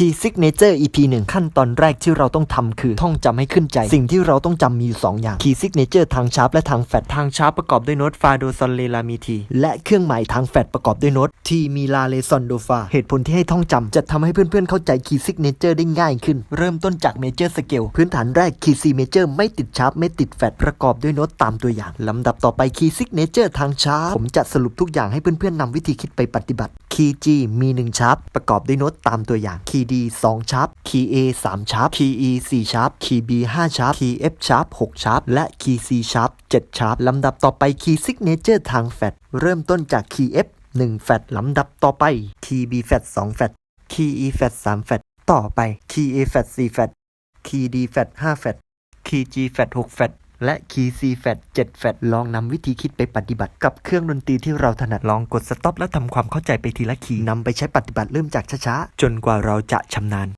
Key Signature EP 1ขั้นตอนแรกที่เราต้องทำคือ ท่องจำให้ขึ้นใจ สิ่งที่เราต้องจำมีอยู่2อย่าง Key Signature ทางชาร์ปและทางแฟดทางชาร์ปประกอบด้วยโน้ตฟาโดซอนเลลามีทีและเครื่องหมายทางแฟดประกอบด้วยโน้ตทีมีลาเลซอนโดฟาเหตุผลที่ให้ท่องจำจะทำให้เพื่อนๆเข้าใจ Key Signature ได้ง่ายขึ้น เริ่มต้นจาก Major Scale พื้นฐานแรก Key C Major ไม่ติดชาร์ปไม่ติดแฟดประกอบด้วยโน้ตตามตัวอย่างลำดับต่อไป Key Signature ทางชาร์ปผมจะสรุปทุกอย่างให้เพื่อนๆนำวิธีคิดไปปฏิบัติ คีย์ G มี1ชาร์ปประกอบด้วยโน้ตตามตัวอย่าง คีย์ D 2ชาร์ปคีย์ A 3ชาร์ปคีย์ E 4ชาร์ปคีย์ B 5ชาร์ปคีย์ F ชาร์ป6ชาร์ปและคีย์ C ชาร์ป7ชาร์ปลำดับต่อไปคีย์ Signature ทางแฟดเริ่มต้นจากคีย์ F 1แฟดลำดับต่อไปคีย์ B แฟด2แฟดคีย์ E แฟด3แฟดต่อไปคีย์ A แฟด4แฟดคีย์ D แฟด5แฟดคีย์ G แฟด6แฟด และคีย์ C แฟด7แฟดลองนำวิธีคิดไปปฏิบัติกับเครื่องดนตรีที่เราถนัดลองกดสต็อปและทำความเข้าใจไปทีละคีย์นำไปใช้ปฏิบัติเริ่มจากช้าๆ จนกว่าเราจะชำนาญ